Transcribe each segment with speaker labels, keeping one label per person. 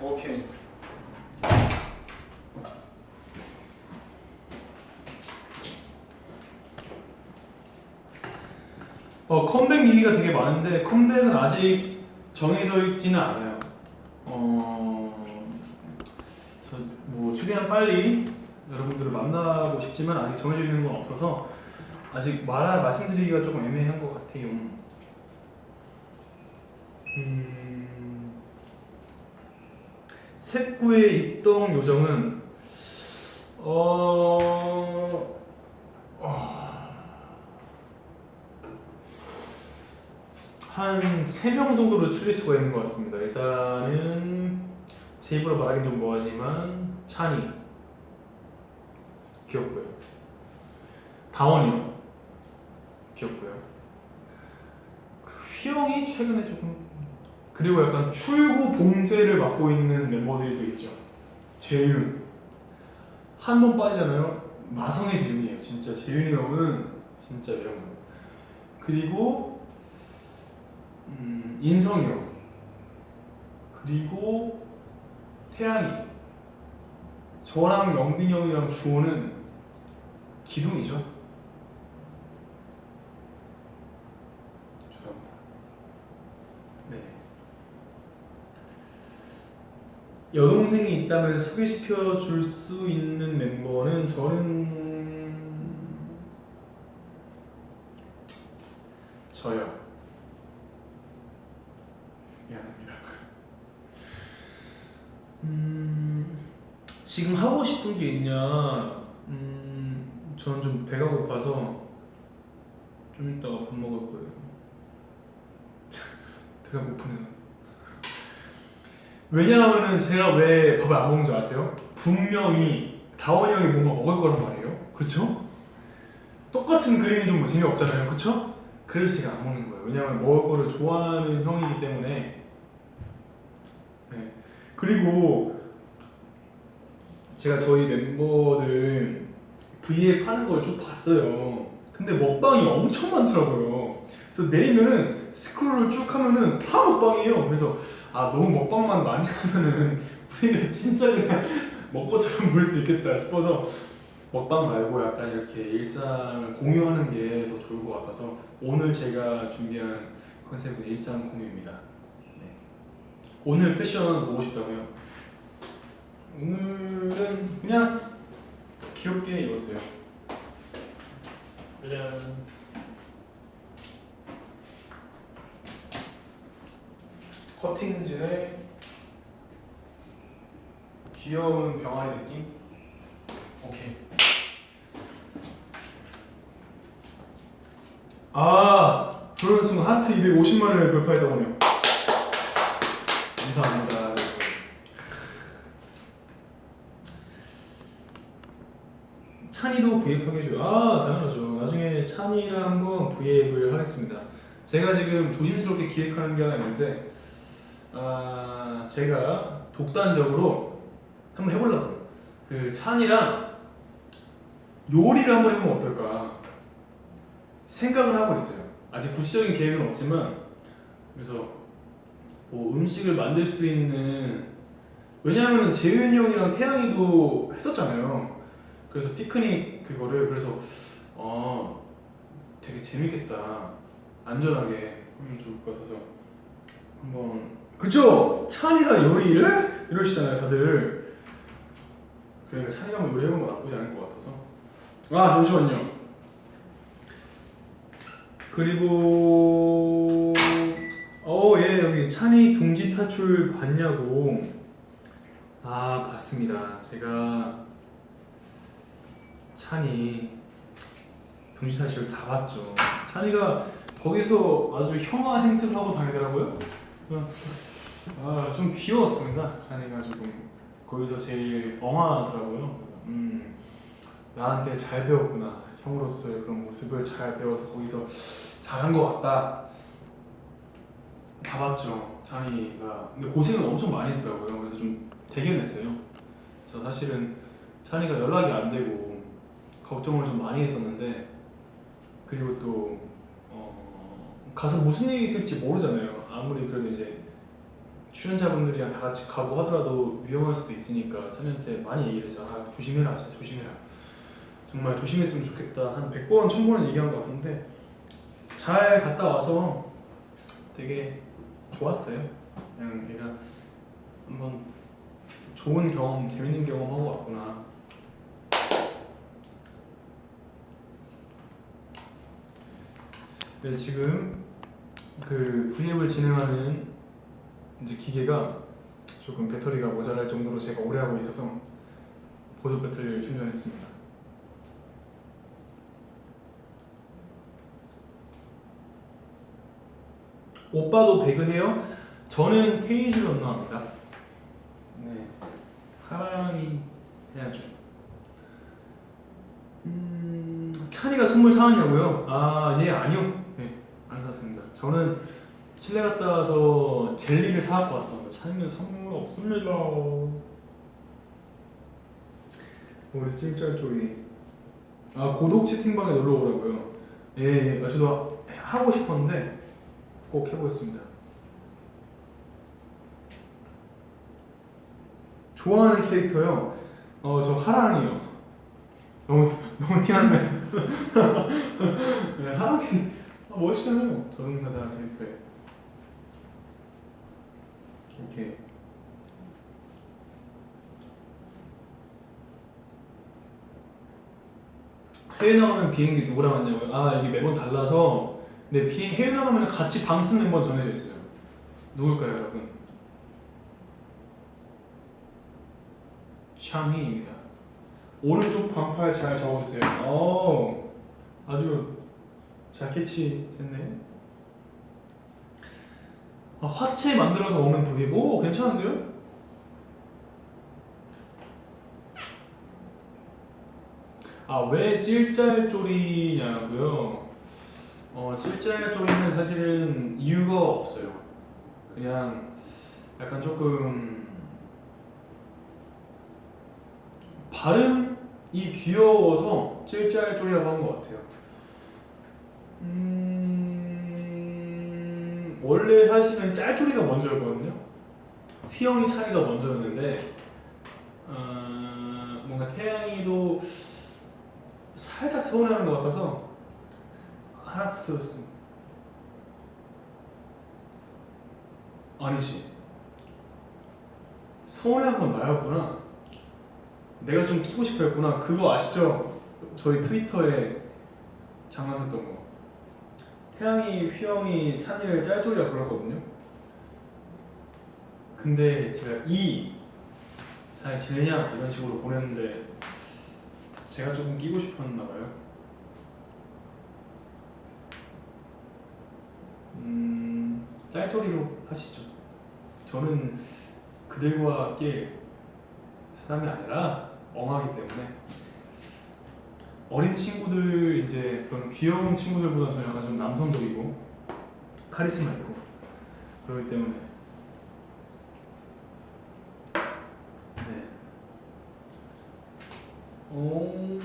Speaker 1: 오케이. 어 컴백 얘기가 되게 많은데 컴백은 아직 정해져 있지는 않아요. 어, 저뭐 최대한 빨리 여러분들을 만나고 싶지만 아직 정해져 있는 건 없어서 아직 말 말씀드리기가 조금 애매한 것 같아요. 음, 색구의 입동 요정은 어, 한 3명 정도로 추릴 수가 있는 것 같습니다. 일단은 제 입으로 말하긴 좀 뭐하지만 찬이 귀엽고요. 다원이요. 귀엽고요. 휘영이 최근에 조금 그리고 약간 출구 봉쇄를 맡고 있는 멤버들이 또 있죠. 재윤 한 번 빠지잖아요. 마성의 재윤이에요. 진짜 재윤이 형은 진짜 매력남. 그리고 음, 인성이 형 그리고 태양이 저랑 영빈이 형이랑 주호는 기둥이죠. 죄송합니다. 네. 여동생이 있다면 소개시켜 줄 수 있는 멤버는 저는 저요. 미안합니다. 음, 지금 하고 싶은 게 있냐? 음, 저는 좀 배가 고파서 좀 이따가 밥 먹을 거예요. 배가 고프네요. 왜냐하면은 제가 왜 밥을 안 먹는 줄 아세요? 분명히 다원이 형이 뭔가 먹을 거란 말이에요. 그쵸? 똑같은 그림이 좀 재미없잖아요. 그쵸? 그래서 제가 안 먹는 거예요. 왜냐하면 먹을 거를 좋아하는 형이기 때문에. 네. 그리고 제가 저희 멤버들 V에 파는 걸좀 봤어요. 근데 먹방이 엄청 많더라고요. 그래서 내리면은 스크롤을 쭉 하면은 다 먹방이에요. 그래서 아 너무 먹방만 많이 하면은 우리는 진짜 그냥 먹고처럼 보일 수 있겠다 싶어서 먹방 말고 약간 이렇게 일상을 공유하는 게 더 좋을 것 같아서 오늘 제가 준비한 컨셉은 일상 공유입니다. 네. 오늘 패션 보고 싶다고요? 오늘은 그냥 귀엽게 입었어요. 짜잔. 커팅진의 귀여운 병아리 느낌? 오케이. 아, 그러는 순간 하트 250만을 돌파했다고 하네요. 감사합니다. 찬이도 브이앱 하게 해줘요. 아, 당연하죠. 나중에 찬이랑 한번 브이앱을 하겠습니다. 제가 지금 조심스럽게 기획하는 게 하나 있는데, 아, 제가 독단적으로 한번 해보려고요. 그 찬이랑 요리를 한번 해보면 어떨까 생각을 하고 있어요. 아직 구체적인 계획은 없지만 그래서 뭐 음식을 만들 수 있는 왜냐하면 재윤이 형이랑 태양이도 했었잖아요. 그래서 피크닉 그거를 그래서 어 되게 재밌겠다 안전하게 하면 좋을 것 같아서 한번 그쵸 찬이가 요리를? 이러시잖아요 다들. 그러니까 찬이가 한번 요리해본 거 나쁘지 않을 것 같아서. 아 잠시만요. 그리고 어예 여기 찬이 둥지 탈출 봤냐고. 아 봤습니다. 제가 찬이 둥지 탈출 다 봤죠. 찬이가 거기서 아주 형아 행세를 하고 다니더라고요 아 좀 귀여웠습니다. 조금 거기서 제일 엉하더라고요. 음 나한테 잘 배웠구나. 형으로서의 그런 모습을 잘 배워서 거기서 잘한 것 같다. 다 봤죠. 찬이가. 근데 고생을 엄청 많이 했더라고요. 그래서 좀 대견했어요. 그래서 사실은 찬이가 연락이 안 되고 걱정을 좀 많이 했었는데 그리고 또 어, 가서 무슨 일이 있을지 모르잖아요 아무리 그래도 이제 출연자분들이랑 다 같이 가고 하더라도 위험할 수도 있으니까 찬이한테 많이 얘기를 했어요. 아 조심해라, 진짜 조심해라. 정말 조심했으면 좋겠다. 한 100번, 1000번은 얘기한 것 같은데 잘 갔다 와서 되게 좋았어요. 그냥 얘가 한번 좋은 경험, 재밌는 경험 하고 왔구나. 네, 지금 그 V앱을 진행하는 이제 기계가 조금 배터리가 모자랄 정도로 제가 오래 하고 있어서 보조 배터리를 충전했습니다. 오빠도 배그해요? 저는 페이지 런너합니다. 네, 하랑이 해야죠. 음, 찬이가 선물 사왔냐고요? 아, 예, 아니요. 네, 안 샀습니다. 저는 칠레 갔다 와서 젤리를 사갖고 왔어. 찬이는 선물 없습니다. 오늘 찜짤조이. 아, 고독 채팅방에 놀러 오라고요. 예, 예. 아, 저도 하고 싶었는데 꼭 해보겠습니다. 좋아하는 캐릭터요? 어, 저 하랑이요. 너무 너무 티나네. 네, 하랑이 아, 멋있잖아요. 저승사자 캐릭터에. 오케이. 해외 나가면 비행기 누구랑 왔냐고요? 아 이게 매번 달라서 근데 비행 해외 나가면 같이 방 쓰는 멤버 정해져 있어요. 누굴까요, 여러분? 샹희입니다. 오른쪽 반팔 잘 적어주세요. 어, 아주 잘 캐치했네. 아, 화채 만들어서 먹는 부위. 오, 괜찮은데요? 아, 왜 찔짤조리냐고요? 어, 찔짤조리는 사실은 이유가 없어요. 그냥 약간 조금 발음이 귀여워서 찔짤조리라고 한 것 같아요. 음, 원래 사실은 짤조리가 먼저였거든요. 휘영이 차이가 먼저였는데 어, 뭔가 태양이도 살짝 서운해하는 것 같아서 하나 붙어졌습니다. 아니지. 서운해한 건 나였구나. 내가 좀 끼고 싶어 했구나. 그거 아시죠? 저희 트위터에 장난쳤던 거. 태양이, 휘영이, 찬이를 짤조리라 불렀거든요. 근데 제가 이, 잘 지내냐? 이런 식으로 보냈는데 제가 조금 끼고 싶었나 봐요. 음, 짤조리로 하시죠. 저는 그들과 낄 사람이 아니라 엉하기 때문에 어린 친구들 이제 그런 귀여운 친구들보다 저는 약간 좀 남성적이고 카리스마 있고 그렇기 때문에 네. 오,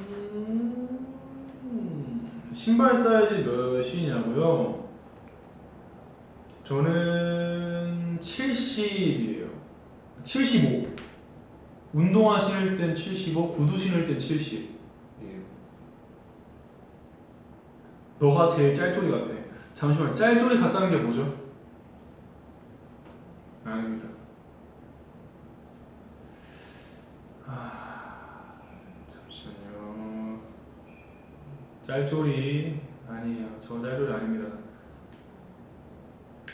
Speaker 1: 신발 사이즈 몇이냐고요? 저는 70이에요. 75. 운동화 신을 땐 75, 구두 신을 땐 70. 예. 너가 제일 짤조리 같아. 잠시만, 짤조리 같다는 게 뭐죠? 아닙니다. 아, 잠시만요. 짤조리 아니에요. 저 짤조리 아닙니다.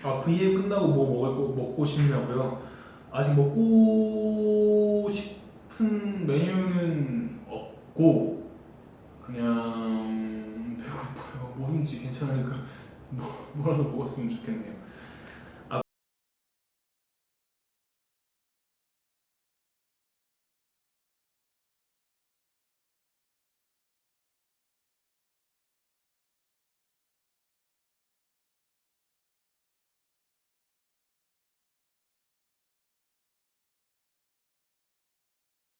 Speaker 1: 아, V앱 끝나고 뭐 먹을 거 먹고 싶냐고요? 아직 먹고 싶은 메뉴는 없고 그냥 뭐든지 괜찮으니까 뭐 뭐라도 먹었으면 좋겠네요.